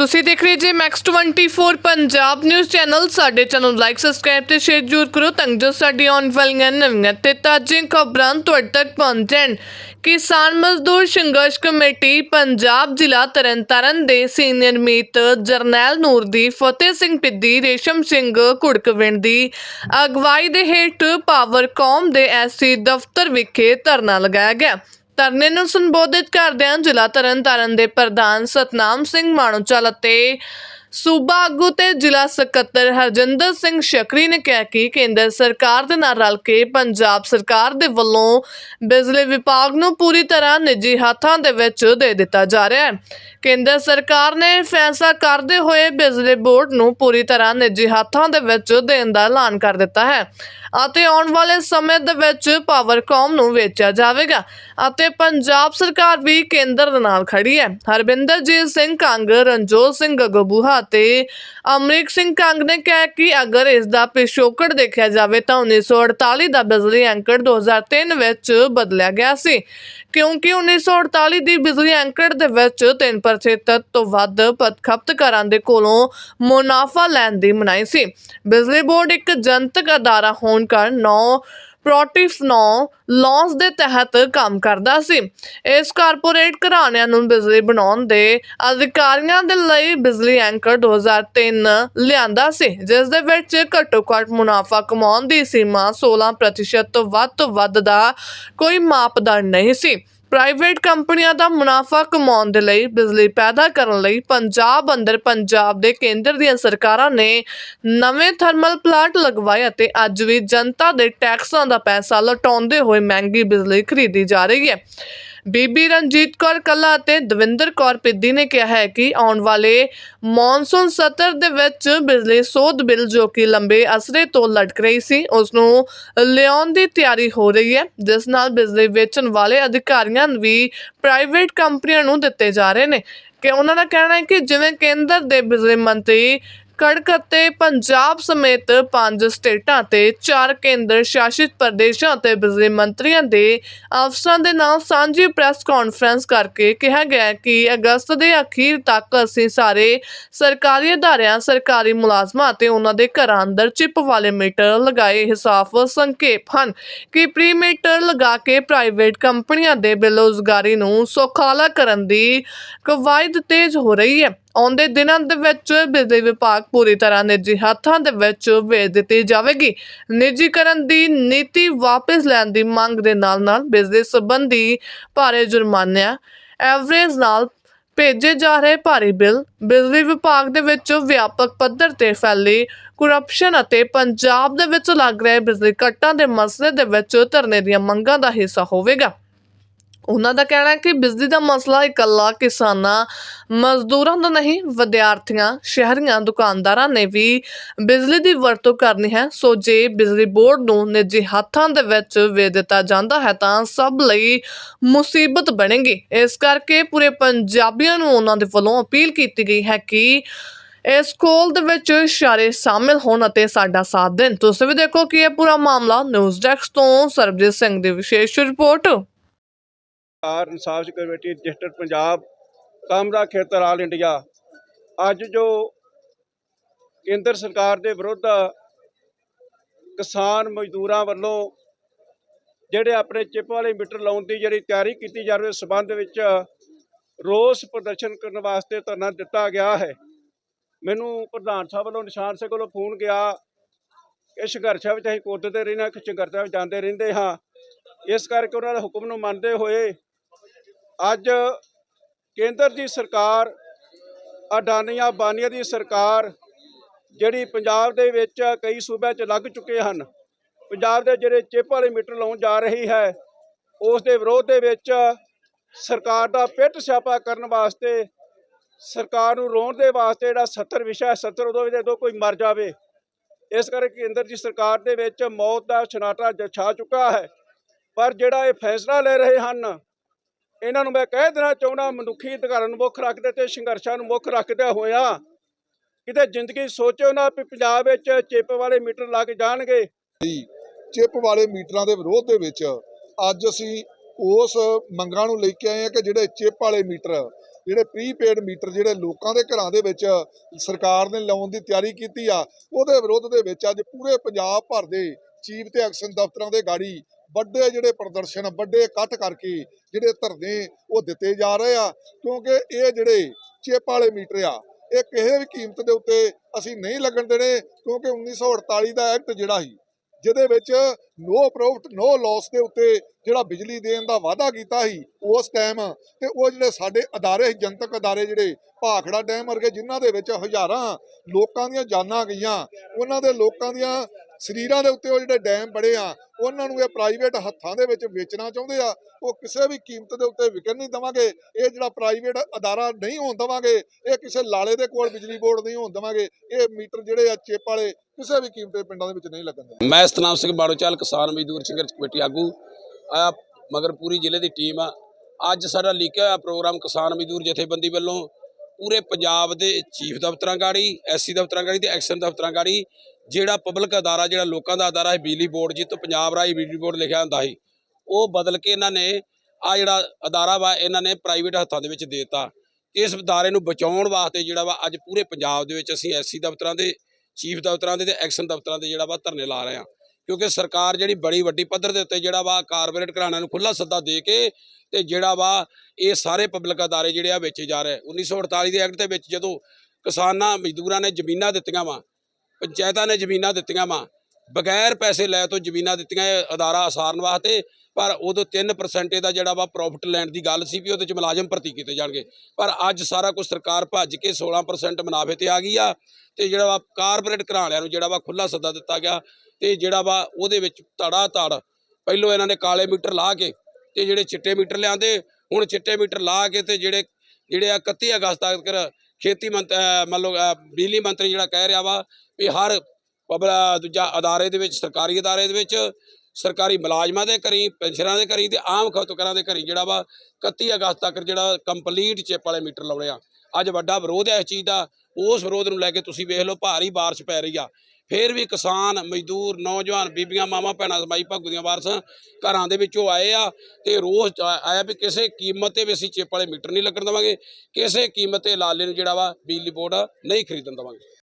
ਤੁਸੀਂ ਦੇਖ ਰਹੇ ਜੇ ਮੈਕਸ 24 ਪੰਜਾਬ ਨਿਊਜ਼ ਚੈਨਲ ਸਾਡੇ ਚੈਨਲ ਲਾਈਕ ਸਬਸਕ੍ਰਾਈਬ ਤੇ ਸ਼ੇਅਰ ਜ਼ਰੂਰ ਕਰੋ ਤਾਂ ਜੋ ਸਾਡੀ ਆਉਣ ਵਾਲੀਆਂ ਨਵੀਆਂ ਤੇ ਤਾਜ਼ੀਆਂ ਖਬਰਾਂ ਤੁਹਾਡੇ ਤੱਕ ਪਹੁੰਚਣ ਕਿਸਾਨ ਮਜ਼ਦੂਰ ਸੰਘਰਸ਼ ਕਮੇਟੀ ਪੰਜਾਬ ਜ਼ਿਲ੍ਹਾ ਤਰਨਤਾਰਨ ਦੇ ਸੀਨੀਅਰ ਮੀਤ ਜਰਨੈਲ ਨੂਰ ਦੀ ਫਤਿਹ ਸਿੰਘ ਪਿੱਦੀ, ਰੇਸ਼ਮ ਸਿੰਘ ਕੁੜਕਵਿੰਡ ਦੀ ਅਗਵਾਈ ਦੇ ਹੇਠ ਪਾਵਰਕੌਮ ਦੇ ਐਸਸੀ ਦਫ਼ਤਰ ਵਿਖੇ ਧਰਨਾ ਲਗਾਇਆ ਗਿਆ। ਧਰਨੇ ਨੂੰ ਸੰਬੋਧਿਤ ਕਰਦਿਆਂ ਜ਼ਿਲ੍ਹਾ ਤਰਨਤਾਰਨ ਦੇ ਪ੍ਰਧਾਨ ਸਤਨਾਮ ਸਿੰਘ ਮਾਣੂਚਲ ਅਤੇ ਸੂਬਾ ਆਗੂ ਤੇ ਜ਼ਿਲ੍ਹਾ ਸਕੱਤਰ ਹਰਜਿੰਦਰ ਸਿੰਘ ਸ਼ਕਰੀ ਨੇ ਕਿਹਾ ਕਿ ਕੇਂਦਰ ਸਰਕਾਰ ਦੇ ਨਾਲ ਰਲ ਕੇ ਪੰਜਾਬ ਸਰਕਾਰ ਦੇ ਵੱਲੋਂ ਬਿਜਲੀ ਵਿਭਾਗ ਨੂੰ ਪੂਰੀ ਤਰ੍ਹਾਂ ਨਿੱਜੀ ਹੱਥਾਂ ਦੇ ਵਿੱਚ ਦੇ ਦਿੱਤਾ ਜਾ ਰਿਹਾ ਹੈ। ਕੇਂਦਰ ਸਰਕਾਰ ਨੇ ਫੈਸਲਾ ਕਰਦੇ ਹੋਏ ਬਿਜਲੀ ਬੋਰਡ ਨੂੰ ਪੂਰੀ ਤਰ੍ਹਾਂ ਨਿੱਜੀ ਹੱਥਾਂ ਦੇ ਵਿੱਚ ਦੇਣ ਦਾ ਐਲਾਨ ਕਰ ਦਿੱਤਾ ਹੈ ਅਤੇ ਆਉਣ ਵਾਲੇ ਸਮੇਂ ਦੇ ਵਿੱਚ ਪਾਵਰਕੌਮ ਨੂੰ ਵੇਚਿਆ ਜਾਵੇਗਾ ਅਤੇ ਪੰਜਾਬ ਸਰਕਾਰ ਵੀ ਕੇਂਦਰ ਦੇ ਨਾਲ ਖੜੀ ਹੈ। ਹਰਬਿੰਦਰਜੀਤ ਸਿੰਘ ਕੰਗ ਰਣਜੋਤ ਸਿੰਘ ਗਗਬੂਹਾ ਤੇ ਅਮਰੀਕ ਸਿੰਘ ਕੰਗ ਨੇ ਕਿਹਾ ਕਿ ਅਗਰ ਇਸ ਦਾ ਪਿਛੋਕੜ ਦੇਖਿਆ ਜਾਵੇ ਤਾਂ 1948 ਦਾ ਬਿਜਲੀ ਐਂਕੜ 2003 ਵਿੱਚ ਬਦਲਿਆ ਗਿਆ ਸੀ, ਕਿਉਂਕਿ 1948 ਦੀ ਬਿਜਲੀ ਐਂਕੜ ਦੇ ਵਿੱਚ 3% ਤੋਂ ਵੱਧ ਪ- ਖਪਤਕਾਰਾਂ ਦੇ ਕੋਲੋਂ ਮੁਨਾਫਾ ਲੈਣ ਦੀ ਮਨਾਈ ਸੀ। ਬਿਜਲੀ ਬੋਰਡ ਇੱਕ ਜਨਤਕ ਅਦਾਰਾ ਹੋਣ ਕਾਰਨ 9 ਪ੍ਰੋਟਿਫ 9 ਦੇ ਤਹਿਤ ਕੰਮ ਕਰਦਾ ਸੀ। ਇਸ ਕਾਰਪੋਰੇਟ ਘਰਾਣਿਆਂ ਨੂੰ ਬਿਜਲੀ ਬਣਾਉਣ ਦੇ ਅਧਿਕਾਰੀਆਂ ਦੇ ਲਈ ਬਿਜਲੀ ਐਂਕਰ 2003 ਲਿਆਂਦਾ ਸੀ, ਜਿਸ ਦੇ ਵਿੱਚ ਘੱਟੋ ਘੱਟ ਮੁਨਾਫਾ ਕਮਾਉਣ ਦੀ ਸੀਮਾ 16% ਤੋਂ ਵੱਧ ਤੋਂ ਵੱਧ ਦਾ ਕੋਈ ਮਾਪਦੰਡ ਨਹੀਂ ਸੀ। ਪ੍ਰਾਈਵੇਟ ਕੰਪਨੀਆਂ ਦਾ ਮੁਨਾਫਾ ਕਮਾਉਣ ਦੇ ਲਈ ਬਿਜਲੀ ਪੈਦਾ ਕਰਨ ਲਈ ਪੰਜਾਬ ਅੰਦਰ ਪੰਜਾਬ ਦੇ ਕੇਂਦਰ ਦੀਆਂ ਸਰਕਾਰਾਂ ਨੇ ਨਵੇਂ ਥਰਮਲ ਪਲਾਂਟ ਲਗਵਾਏ ਅਤੇ ਅੱਜ ਵੀ ਜਨਤਾ ਦੇ ਟੈਕਸਾਂ ਦਾ ਪੈਸਾ ਲਟਾਉਂਦੇ ਹੋਏ ਮਹਿੰਗੀ ਬਿਜਲੀ ਖਰੀਦੀ ਜਾ ਰਹੀ ਹੈ। ਬੀਬੀ ਰਣਜੀਤ ਕੌਰ ਕੱਲਾ ਅਤੇ ਦਵਿੰਦਰ ਕੌਰ ਪਿੱਦੀ ਨੇ ਕਿਹਾ ਹੈ ਕਿ ਆਉਣ ਵਾਲੇ ਮੌਨਸੂਨ ਸਤਰ ਦੇ ਵਿੱਚ ਬਿਜਲੀ ਸੋਧ ਬਿੱਲ ਜੋ ਕਿ ਲੰਬੇ ਅਸਰੇ ਤੋਂ ਲਟਕ ਰਹੀ ਸੀ ਉਸ ਨੂੰ ਲਿਆਉਣ ਦੀ ਤਿਆਰੀ ਹੋ ਰਹੀ ਹੈ, ਜਿਸ ਨਾਲ ਬਿਜਲੀ ਵੇਚਣ ਵਾਲੇ ਅਧਿਕਾਰੀਆਂ ਵੀ ਪ੍ਰਾਈਵੇਟ ਕੰਪਨੀਆਂ ਨੂੰ ਦਿੱਤੇ ਜਾ ਰਹੇ ਨੇ। ਕਿ ਉਹਨਾਂ ਦਾ ਕਹਿਣਾ ਹੈ ਕਿ ਜਿਵੇਂ ਕੇਂਦਰ ਦੇ ਬਿਜਲੀ ਮੰਤਰੀ ਕੜਕ ਅਤੇ ਪੰਜਾਬ ਸਮੇਤ ਪੰਜ ਸਟੇਟਾਂ ਤੇ ਚਾਰ ਕੇਂਦਰ ਸ਼ਾਸਿਤ ਪ੍ਰਦੇਸ਼ਾਂ ਅਤੇ ਬਿਜਲੀ ਮੰਤਰੀਆਂ ਦੇ ਅਫਸਰਾਂ ਦੇ ਨਾਲ ਸਾਂਝੀ ਪ੍ਰੈਸ ਕਾਨਫਰੰਸ ਕਰਕੇ ਕਿਹਾ ਗਿਆ ਕਿ ਅਗਸਤ ਦੇ ਅਖੀਰ ਤੱਕ ਅਸੀਂ ਸਾਰੇ ਸਰਕਾਰੀ ਅਦਾਰਿਆਂ, ਸਰਕਾਰੀ ਮੁਲਾਜ਼ਮਾਂ ਅਤੇ ਉਹਨਾਂ ਦੇ ਘਰਾਂ ਅੰਦਰ ਚਿਪ ਵਾਲੇ ਮੀਟਰ ਲਗਾਏ ਹਿਸਾਬ ਸੰਖੇਪ ਹਨ ਕਿ ਪ੍ਰੀ ਮੀਟਰ ਲਗਾ ਕੇ ਪ੍ਰਾਈਵੇਟ ਕੰਪਨੀਆਂ ਦੇ ਬੇਰੁਜ਼ਗਾਰੀ ਨੂੰ ਸੁਖਾਲਾ ਕਰਨ ਦੀ ਕਵਾਇਦ ਤੇਜ਼ ਹੋ ਰਹੀ ਹੈ। ਆਉਂਦੇ ਦਿਨਾਂ ਦੇ ਵਿੱਚ ਬਿਜਲੀ ਵਿਭਾਗ ਪੂਰੀ ਤਰ੍ਹਾਂ ਨਿੱਜੀ ਹੱਥਾਂ ਦੇ ਵਿੱਚ ਵੇਚ ਦਿੱਤੀ ਜਾਵੇਗੀ। ਨਿੱਜੀਕਰਨ ਦੀ ਨੀਤੀ ਵਾਪਸ ਲੈਣ ਦੀ ਮੰਗ ਦੇ ਨਾਲ ਨਾਲ ਬਿਜਲੀ ਸੰਬੰਧੀ ਭਾਰੇ ਜੁਰਮਾਨਿਆਂ ਐਵਰੇਜ ਨਾਲ ਭੇਜੇ ਜਾ ਰਹੇ ਭਾਰੀ ਬਿੱਲ ਬਿਜਲੀ ਵਿਭਾਗ ਦੇ ਵਿੱਚ ਵਿਆਪਕ ਪੱਧਰ ਤੇ ਫੈਲੀ ਕਰਪਸ਼ਨ ਅਤੇ ਪੰਜਾਬ ਦੇ ਵਿੱਚ ਲੱਗ ਰਹੇ ਬਿਜਲੀ ਕੱਟਾਂ ਦੇ ਮਸਲੇ ਦੇ ਵਿੱਚ ਧਰਨੇ ਦੀਆਂ ਮੰਗਾਂ ਦਾ ਹਿੱਸਾ ਹੋਵੇਗਾ। ਉਹਨਾਂ ਦਾ ਕਹਿਣਾ ਹੈ ਕਿ ਬਿਜਲੀ ਦਾ ਮਸਲਾ ਇਕੱਲਾ ਕਿਸਾਨਾਂ, ਮਜ਼ਦੂਰਾਂ ਦਾ ਨਹੀਂ, ਵਿਦਿਆਰਥੀਆਂ, ਸ਼ਹਿਰੀਆਂ, ਦੁਕਾਨਦਾਰਾਂ ਨੇ ਵੀ ਬਿਜਲੀ ਦੀ ਵਰਤੋਂ ਕਰਨੀ ਹੈ। ਸੋ ਜੇ ਬਿਜਲੀ ਬੋਰਡ ਨੂੰ ਨਿੱਜੀ ਹੱਥਾਂ ਦੇ ਵਿੱਚ ਵੇ ਦਿੱਤਾ ਜਾਂਦਾ ਹੈ ਤਾਂ ਸਭ ਲਈ ਮੁਸੀਬਤ ਬਣੇਗੀ। ਇਸ ਕਰਕੇ ਪੂਰੇ ਪੰਜਾਬੀਆਂ ਨੂੰ ਉਹਨਾਂ ਦੇ ਵੱਲੋਂ ਅਪੀਲ ਕੀਤੀ ਗਈ ਹੈ ਕਿ ਇਸ ਕੋਲ ਦੇ ਵਿੱਚ ਸਾਰੇ ਸ਼ਾਮਿਲ ਹੋਣ ਅਤੇ ਸਾਡਾ ਸਾਥ ਦੇਣ। ਤੁਸੀਂ ਵੀ ਦੇਖੋ ਕਿ ਇਹ ਪੂਰਾ ਮਾਮਲਾ ਨਿਊਜ਼ ਡੈਸਕ ਤੋਂ ਸਰਬਜੀਤ ਸਿੰਘ ਦੀ ਵਿਸ਼ੇਸ਼ ਰਿਪੋਰਟ। ਕਾਰ ਇਨਸਾਫ ਕਮੇਟੀ, ਡਿਸਟ੍ਰਿਕਟ ਪੰਜਾਬ ਕਾਮਰਾ ਖੇਤਰ, ਆਲ ਇੰਡੀਆ। ਅੱਜ ਜੋ ਕੇਂਦਰ ਸਰਕਾਰ ਦੇ ਵਿਰੁੱਧ ਕਿਸਾਨ ਮਜ਼ਦੂਰਾਂ ਵੱਲੋਂ ਜਿਹੜੇ ਆਪਣੇ ਚਿੱਪ ਵਾਲੇ ਮੀਟਰ ਲਾਉਣ ਦੀ ਜਿਹੜੀ ਤਿਆਰੀ ਕੀਤੀ ਜਾ ਰਹੀ ਹੈ ਸਬੰਧ ਵਿੱਚ ਰੋਸ ਪ੍ਰਦਰਸ਼ਨ ਕਰਨ ਵਾਸਤੇ ਧਰਨਾ ਦਿੱਤਾ ਗਿਆ ਹੈ। ਮੈਨੂੰ ਪ੍ਰਧਾਨ ਸਾਹਿਬ ਵੱਲੋਂ ਨਿਸ਼ਾਨ ਸਿੰਘ ਵੱਲੋਂ ਫੋਨ ਗਿਆ। ਕਿ ਸੰਘਰਸ਼ਾਂ ਵਿੱਚ ਅਸੀਂ ਕੁੱਦਦੇ ਰਹਿੰਦੇ ਹਾਂ ਕਿ ਸੰਘਰਸ਼ਾਂ ਵਿੱਚ ਜਾਂਦੇ ਰਹਿੰਦੇ ਹਾਂ। ਇਸ ਕਰਕੇ ਉਹਨਾਂ ਦੇ ਹੁਕਮ ਨੂੰ ਮੰਨਦੇ ਹੋਏ ਅੱਜ ਕੇਂਦਰ ਦੀ ਸਰਕਾਰ, ਅਡਾਨੀਆਂ ਬਾਨੀਆਂ ਦੀ ਸਰਕਾਰ ਜਿਹੜੀ ਪੰਜਾਬ ਦੇ ਵਿੱਚ ਕਈ ਸੂਬਿਆਂ 'ਚ ਲੱਗ ਚੁੱਕੇ ਹਨ, ਪੰਜਾਬ ਦੇ ਜਿਹੜੇ ਚਿੱਪ ਵਾਲੇ ਮੀਟਰ ਲਾਉਣ ਜਾ ਰਹੀ ਹੈ, ਉਸ ਦੇ ਵਿਰੋਧ ਦੇ ਵਿੱਚ ਸਰਕਾਰ ਦਾ ਪਿੱਟ ਸਿਆਪਾ ਕਰਨ ਵਾਸਤੇ, ਸਰਕਾਰ ਨੂੰ ਰੋਣ ਦੇ ਵਾਸਤੇ ਜਿਹੜਾ 70 ਵਿਸ਼ਾ 70 ਉਦੋਂ ਵੀ ਜਦੋਂ ਕੋਈ ਮਰ ਜਾਵੇ, ਇਸ ਕਰਕੇ ਕੇਂਦਰ ਦੀ ਸਰਕਾਰ ਦੇ ਵਿੱਚ ਮੌਤ ਦਾ ਛਨਾਟਾ ਜ- ਛਾ ਚੁੱਕਾ ਹੈ, ਪਰ ਜਿਹੜਾ ਇਹ ਫੈਸਲਾ ਲੈ ਰਹੇ ਹਨ ਇਹਨਾਂ ਨੂੰ ਮੈਂ ਕਹਿ ਦੇਣਾ ਚਾਹੁੰਦਾ ਮਨੁੱਖੀ ਅਧਿਕਾਰਾਂ ਨੂੰ ਮੁੱਖ ਰੱਖਦੇ ਤੇ ਸੰਘਰਸ਼ਾਂ ਨੂੰ ਮੁੱਖ ਰੱਖਦੇ ਹੋਇਆ ਕਿਤੇ ਜ਼ਿੰਦਗੀ ਸੋਚੋ ਨਾ ਵੀ ਪੰਜਾਬ ਵਿੱਚ ਚਿੱਪ ਵਾਲੇ ਮੀਟਰ ਲਾ ਕੇ ਜਾਣਗੇ ਚਿੱਪ ਵਾਲੇ ਮੀਟਰਾਂ ਦੇ ਵਿਰੋਧ ਦੇ ਵਿੱਚ ਅੱਜ ਅਸੀਂ ਉਸ ਮੰਗਾਂ ਨੂੰ ਲੈ ਕੇ ਆਏ ਹਾਂ ਕਿ ਜਿਹੜੇ ਚਿੱਪ ਵਾਲੇ ਮੀਟਰ, ਜਿਹੜੇ ਪ੍ਰੀਪੇਡ ਮੀਟਰ, ਜਿਹੜੇ ਲੋਕਾਂ ਦੇ ਘਰਾਂ ਦੇ ਵਿੱਚ ਸਰਕਾਰ ਨੇ ਲਾਉਣ ਦੀ ਤਿਆਰੀ ਕੀਤੀ ਆ, ਉਹਦੇ ਵਿਰੋਧ ਦੇ ਵਿੱਚ ਅੱਜ ਪੂਰੇ ਪੰਜਾਬ ਭਰ ਦੇ ਚੀਫ ਤੇ ਐਕਸ਼ਨ ਦਫ਼ਤਰਾਂ ਦੇ ਗਾੜੀ ਵੱਡੇ ਜਿਹੜੇ ਪ੍ਰਦਰਸ਼ਨ ਵੱਡੇ ਇਕੱਠ ਕਰਕੇ ਜਿਹੜੇ ਧਰਨੇ ਉਹ ਦਿੱਤੇ ਜਾ ਰਹੇ ਆ ਕਿਉਂਕਿ ਇਹ ਜਿਹੜੇ ਚੇਪ ਵਾਲੇ ਮੀਟਰ ਆ ਇਹ ਕਿਸੇ ਵੀ ਕੀਮਤ ਦੇ ਉੱਤੇ ਅਸੀਂ ਨਹੀਂ ਲੱਗਣ ਦੇਣੇ ਕਿਉਂਕਿ 1948 ਦਾ ਐਕਟ ਜਿਹੜਾ ਸੀ ਜਿਹਦੇ ਵਿੱਚ ਨੋ ਪ੍ਰੋਫਿਟ ਨੋ ਲਾਸ ਦੇ ਉੱਤੇ ਜਿਹੜਾ ਬਿਜਲੀ ਦੇਣ ਦਾ ਵਾਅਦਾ ਕੀਤਾ ਸੀ ਉਸ ਟਾਈਮ ਤੇ ਉਹ ਜਿਹੜੇ ਸਾਡੇ ਅਦਾਰੇ ਸੀ, ਜਨਤਕ ਅਦਾਰੇ ਜਿਹੜੇ ਭਾਖੜਾ ਡੈਮ ਵਰਗੇ ਜਿਨ੍ਹਾਂ ਦੇ ਵਿੱਚ ਹਜ਼ਾਰਾਂ ਲੋਕਾਂ ਦੀਆਂ ਜਾਨਾਂ ਗਈਆਂ ਉਹਨਾਂ ਦੇ ਲੋਕਾਂ ਦੀਆਂ ਸਰੀਰਾਂ ਦੇ ਉੱਤੇ ਉਹ ਜਿਹੜੇ ਡੈਮ ਬੜੇ ਆ, ਉਹਨਾਂ ਨੂੰ ਇਹ ਪ੍ਰਾਈਵੇਟ ਹੱਥਾਂ ਦੇ ਵਿੱਚ ਵੇਚਣਾ ਚਾਹੁੰਦੇ ਆ। ਉਹ ਕਿਸੇ ਵੀ ਕੀਮਤ ਦੇ ਉੱਤੇ ਵਿਕਣ ਨਹੀਂ ਦਵਾਂਗੇ। ਇਹ ਜਿਹੜਾ ਪ੍ਰਾਈਵੇਟ ਅਦਾਰਾ ਨਹੀਂ ਹੋਣ ਦਵਾਂਗੇ, ਇਹ ਕਿਸੇ ਲਾਲੇ ਦੇ ਕੋਲ ਬਿਜਲੀ ਬੋਰਡ ਨਹੀਂ ਹੋਣ ਦਵਾਂਗੇ, ਇਹ ਮੀਟਰ ਜਿਹੜੇ ਆ ਚੇਪ ਵਾਲੇ ਕਿਸੇ ਵੀ ਕੀਮਤ ਦੇ ਪਿੰਡਾਂ ਦੇ ਵਿੱਚ ਨਹੀਂ ਲੱਗਣ ਦੇਵਾਂਗੇ। ਮੈਂ ਸਤਨਾਮ ਸਿੰਘ ਬਾੜੋਚਾਲ, ਕਿਸਾਨ ਮਜ਼ਦੂਰ ਸੰਘਰਸ਼ ਕਮੇਟੀ ਆਗੂ। ਆ, ਮਗਰ ਪੂਰੀ ਜ਼ਿਲ੍ਹੇ ਦੀ ਟੀਮ ਆ। ਅੱਜ ਸਾਡਾ ਲਿਖਿਆ ਹੋਇਆ ਪ੍ਰੋਗਰਾਮ ਕਿਸਾਨ ਮਜ਼ਦੂਰ ਜਥੇਬੰਦੀ ਵੱਲੋਂ ਪੂਰੇ ਪੰਜਾਬ ਦੇ ਚੀਫ ਦਫ਼ਤਰਾਂ ਗਾੜੀ, ਐਸਸੀ ਦਫ਼ਤਰਾਂ ਗਾੜੀ ਤੇ ਐਕਸ਼ਨ ਦਫ਼ਤਰਾਂ ਗਾੜੀ ਜਿਹੜਾ ਪਬਲਿਕ ਅਦਾਰਾ, ਜਿਹੜਾ ਲੋਕਾਂ ਦਾ ਅਦਾਰਾ ਹੈ ਬਿਜਲੀ ਬੋਰਡ ਜਿੱਤ ਪੰਜਾਬ ਰਾਈ ਬਿਜਲੀ ਬੋਰਡ ਲਿਖਿਆ ਹੁੰਦਾ ਸੀ, ਉਹ ਬਦਲ ਕੇ ਇਹਨਾਂ ਨੇ ਆ ਜਿਹੜਾ ਅਦਾਰਾ ਵਾ, ਇਹਨਾਂ ਨੇ ਪ੍ਰਾਈਵੇਟ ਹੱਥਾਂ ਦੇ ਵਿੱਚ ਦੇ ਦਿੱਤਾ। ਇਸ ਅਦਾਰੇ ਨੂੰ ਬਚਾਉਣ ਵਾਸਤੇ ਜਿਹੜਾ ਵਾ, ਅੱਜ ਪੂਰੇ ਪੰਜਾਬ ਦੇ ਵਿੱਚ ਅਸੀਂ ਐਸਸੀ ਦਫ਼ਤਰਾਂ ਦੇ ਚੀਫ ਦਫ਼ਤਰਾਂ ਦੇ ਤੇ ਐਕਸ਼ਨ ਦਫ਼ਤਰਾਂ ਦੇ ਜਿਹੜਾ ਵਾ ਧਰਨੇ ਲਾ ਰਹੇ ਆ ਕਿਉਂਕਿ ਸਰਕਾਰ ਜਿਹੜੀ ਬੜੀ ਵੱਡੀ ਪੱਧਰ ਦੇ ਉੱਤੇ ਜਿਹੜਾ ਵਾ ਕਾਰਪੋਰੇਟ ਘਰਾਣਿਆਂ ਨੂੰ ਖੁੱਲਾ ਸੱਦਾ ਦੇ ਕੇ ਤੇ ਜਿਹੜਾ ਵਾ ਇਹ ਸਾਰੇ ਪਬਲਿਕ ਅਦਾਰੇ ਜਿਹੜੇ ਆ ਵੇਚੇ ਜਾ ਰਹੇ। 1948 ਦੇ ਐਕਟ ਦੇ ਵਿੱਚ ਜਦੋਂ ਕਿਸਾਨਾਂ, ਮਜ਼ਦੂਰਾਂ ਨੇ ਜ਼ਮੀਨਾਂ ਦਿੱਤੀਆਂ ਵਾ ਪੰਚਾਇਤਾਂ ਨੇ ਜ਼ਮੀਨਾਂ ਦਿੱਤੀਆਂ ਵਾ। ਬਗੈਰ ਪੈਸੇ ਲੈ ਤੋਂ ਜ਼ਮੀਨਾਂ ਦਿੱਤੀਆਂ ਅਦਾਰਾ ਅਸਾਰਨ ਵਾਸਤੇ, ਪਰ ਉਦੋਂ 3% ਇਹਦਾ ਜਿਹੜਾ ਵਾ ਪ੍ਰੋਫਿਟ ਲੈਣ ਦੀ ਗੱਲ ਸੀ ਵੀ ਉਹਦੇ ਚ ਮੁਲਾਜ਼ਮ ਭਰਤੀ ਕੀਤੇ ਜਾਣਗੇ। ਪਰ ਅੱਜ ਸਾਰਾ ਕੁਝ ਸਰਕਾਰ ਭੱਜ ਕੇ 16% ਮੁਨਾਫੇ ਤੇ ਆ ਗਈ ਆ, ਤੇ ਜਿਹੜਾ ਵਾ ਕਾਰਪੋਰੇਟ ਘਰਾਣਿਆਂ ਨੂੰ ਜਿਹੜਾ ਵਾ ਖੁੱਲਾ ਸੱਦਾ ਦਿੱਤਾ ਗਿਆ, ਤੇ ਜਿਹੜਾ ਵਾ ਉਹਦੇ ਵਿੱਚ ਧੜਾ ਧੜ ਪਹਿਲੋਂ ਇਹਨਾਂ ਨੇ ਕਾਲੇ ਮੀਟਰ ਲਾ ਕੇ ਤੇ ਜਿਹੜੇ ਚਿੱਟੇ ਮੀਟਰ ਲਿਆਂਦੇ, ਹੁਣ ਚਿੱਟੇ ਮੀਟਰ ਲਾ ਕੇ ਤੇ ਜਿਹੜੇ ਜਿਹੜੇ ਆ 31 ਅਗਸਤ ਤੱਕ ਖੇਤੀ ਮੰਤ ਅਹ ਮੰਨ ਲਓ ਬਿਜਲੀ ਮੰਤਰੀ ਜਿਹੜਾ ਕਹਿ ਰਿਹਾ ਵਾ ਵੀ ਹਰ ਪਬਲਾ ਦੂਜਾ ਅਦਾਰੇ ਦੇ ਵਿੱਚ, ਸਰਕਾਰੀ ਅਦਾਰੇ ਦੇ ਵਿੱਚ, ਸਰਕਾਰੀ ਮੁਲਾਜ਼ਮਾਂ ਦੇ ਘਰੀ, ਪੈਨਸ਼ਨਰਾਂ ਦੇ ਘਰੀ ਤੇ ਆਮ ਖਪਤਕਾਰਾਂ ਦੇ ਘਰੀ ਜਿਹੜਾ ਵਾ 31 ਅਗਸਤ ਤੱਕ ਜਿਹੜਾ ਕੰਪਲੀਟ ਚਿੱਪ ਵਾਲੇ ਮੀਟਰ ਲਾਉਣੇ ਆ। ਅੱਜ ਵੱਡਾ ਵਿਰੋਧ ਹੈ ਇਸ ਚੀਜ਼ ਦਾ। ਉਸ ਵਿਰੋਧ ਨੂੰ ਲੈ ਕੇ ਤੁਸੀਂ ਵੇਖ ਲਓ, ਭਾਰੀ ਬਾਰਿਸ਼ ਪੈ ਰਹੀ ਆ। ਫਿਰ ਵੀ ਕਿਸਾਨ, ਮਜ਼ਦੂਰ, ਨੌਜਵਾਨ, ਬੀਬੀਆਂ, ਮਾਵਾਂ, ਭੈਣਾਂ, ਸਮਾਈ ਭਾਗੂ ਦੀਆਂ ਵਾਰਸਾਂ ਘਰਾਂ ਦੇ ਵਿੱਚੋਂ ਆਏ ਆ ਤੇ ਰੋਜ਼ ਆਇਆ ਵੀ ਕਿਸੇ ਕੀਮਤ ਤੇ ਵੀ ਅਸੀਂ ਚਿੱਪ ਵਾਲੇ ਮੀਟਰ ਨਹੀਂ ਲੱਗਣ ਦੇਵਾਂਗੇ, ਕਿਸੇ ਕੀਮਤ ਤੇ ਲਾਲੇ ਨੂੰ ਜਿਹੜਾ ਵਾ ਬਿਜਲੀ ਬੋਰਡ ਨਹੀਂ ਖਰੀਦਣ ਦੇਵਾਂਗੇ।